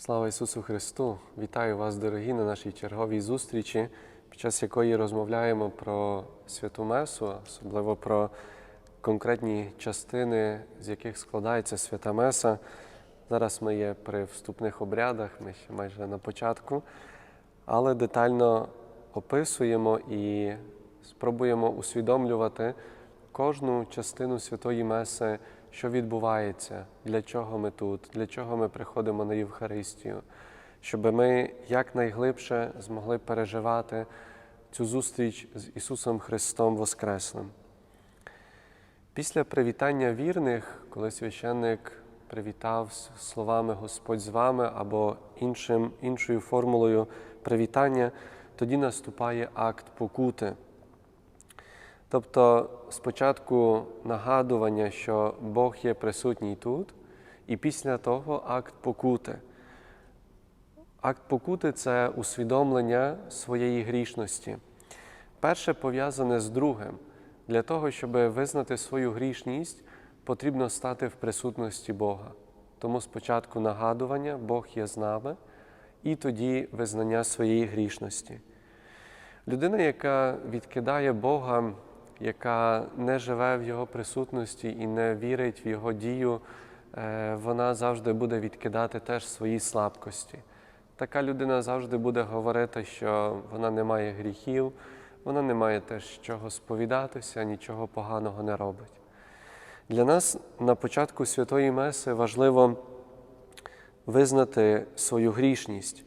Слава Ісусу Христу! Вітаю вас, дорогі, на нашій черговій зустрічі, під час якої розмовляємо про святу Месу, особливо про конкретні частини, з яких складається свята Меса. Зараз ми є при вступних обрядах, ми ще майже на початку, але детально описуємо і спробуємо усвідомлювати кожну частину святої Меси, що відбувається, для чого ми тут, для чого ми приходимо на Євхаристію, щоб ми якнайглибше змогли переживати цю зустріч з Ісусом Христом Воскреслим. Після привітання вірних, коли священник привітав словами Господь з вами або іншим, іншою формулою привітання, тоді наступає акт покути. Тобто спочатку нагадування, що Бог є присутній тут, і після того акт покути. Акт покути це усвідомлення своєї грішності. Перше пов'язане з другим. Для того, щоб визнати свою грішність, потрібно стати в присутності Бога. Тому спочатку нагадування, Бог є з нами, і тоді визнання своєї грішності. Людина, яка відкидає Бога, яка не живе в Його присутності і не вірить в Його дію, е, вона завжди буде відкидати теж свої слабкості. Така людина завжди буде говорити, що вона не має гріхів, вона не має теж чого сповідатися, нічого поганого не робить. Для нас на початку Святої Меси важливо визнати свою грішність.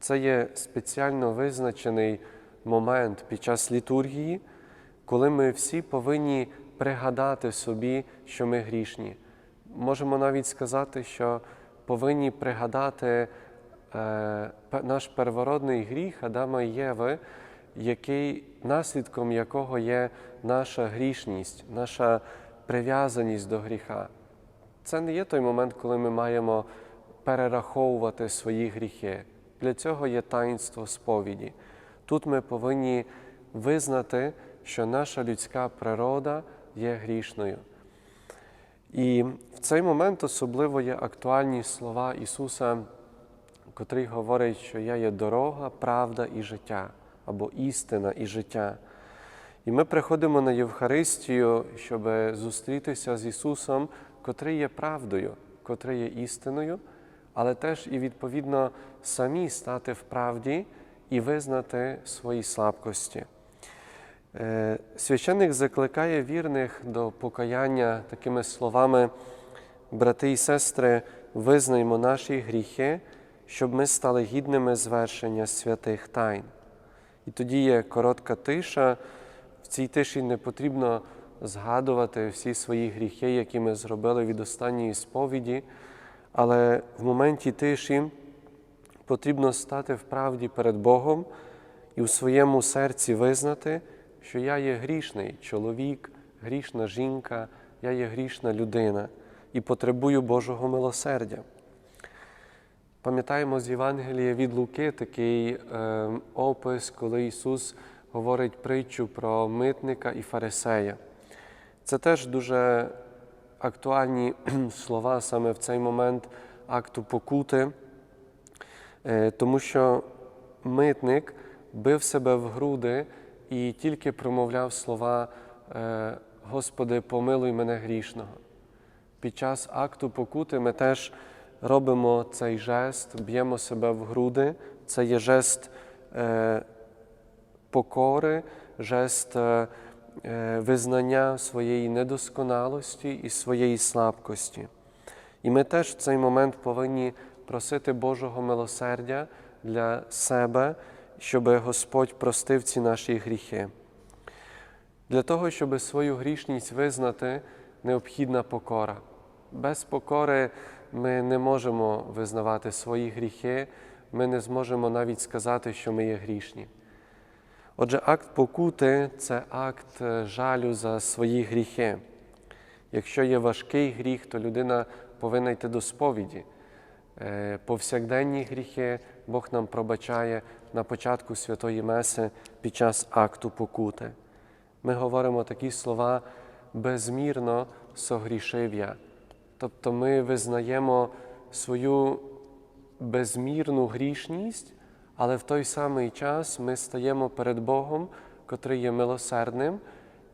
Це є спеціально визначений момент під час літургії, коли ми всі повинні пригадати собі, що ми грішні. Можемо навіть сказати, що повинні пригадати е, наш первородний гріх Адама і Єви, який, наслідком якого є наша грішність, наша прив'язаність до гріха. Це не є той момент, коли ми маємо перераховувати свої гріхи. Для цього є таїнство сповіді. Тут ми повинні визнати, що наша людська природа є грішною. І в цей момент особливо є актуальні слова Ісуса, котрий говорить, що я є дорога, правда і життя, або істина і життя. І ми приходимо на Євхаристію, щоб зустрітися з Ісусом, котрий є правдою, котрий є істиною, але теж і відповідно самі стати в правді і визнати свої слабкості. Е, Священник закликає вірних до покаяння такими словами: брати і сестри, визнаймо наші гріхи, щоб ми стали гідними звершення святих тайн. І тоді є коротка тиша. В цій тиші не потрібно згадувати всі свої гріхи, які ми зробили від останньої сповіді, але в моменті тиші потрібно стати в правді перед Богом і у своєму серці визнати, що я є грішний чоловік, грішна жінка, я є грішна людина і потребую Божого милосердя. Пам'ятаємо з Євангелія від Луки такий е, опис, коли Ісус говорить притчу про митника і фарисея. Це теж дуже актуальні слова саме в цей момент акту покути, е, тому що митник бив себе в груди і тільки промовляв слова е, Господи, помилуй мене грішного. Під час акту покути ми теж робимо цей жест, б'ємо себе в груди. Це є жест е, покори, жест е, визнання своєї недосконалості і своєї слабкості. І ми теж в цей момент повинні просити Божого милосердя для себе, щоб Господь простив ці наші гріхи. Для того, щоб свою грішність визнати, необхідна покора. Без покори ми не можемо визнавати свої гріхи, ми не зможемо навіть сказати, що ми є грішні. Отже, акт покути це акт е, жалю за свої гріхи. Якщо є важкий гріх, то людина повинна йти до сповіді. Е, Повсякденні гріхи Бог нам пробачає на початку Святої Меси під час акту покути. Ми говоримо такі слова безмірно согрішив я. Тобто ми визнаємо свою безмірну грішність, але в той самий час ми стаємо перед Богом, котрий є милосердним,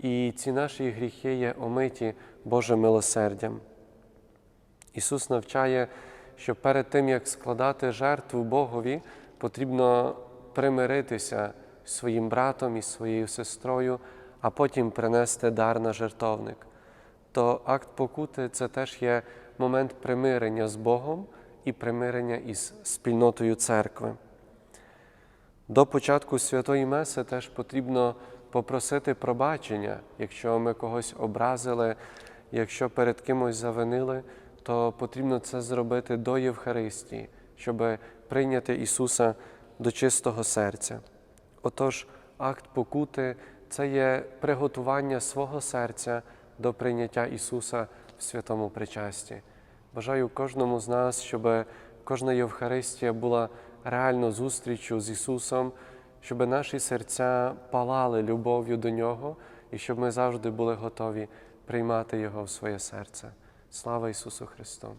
і ці наші гріхи є омиті Божим милосердям. Ісус навчає, що перед тим, як складати жертву Богові, потрібно примиритися з своїм братом і своєю сестрою, а потім принести дар на жертовник. То акт покути це теж є момент примирення з Богом і примирення із спільнотою церкви. До початку святої Меси теж потрібно попросити пробачення, якщо ми когось образили, якщо перед кимось завинили, то потрібно це зробити до Євхаристії, щоб прийняти Ісуса до чистого серця. Отож, акт покути це є приготування свого серця до прийняття Ісуса в святому причасті. Бажаю кожному з нас, щоб кожна Євхаристія була реально зустрічю з Ісусом, щоб наші серця палали любов'ю до Нього і щоб ми завжди були готові приймати Його в своє серце. Слава Ісусу Христу!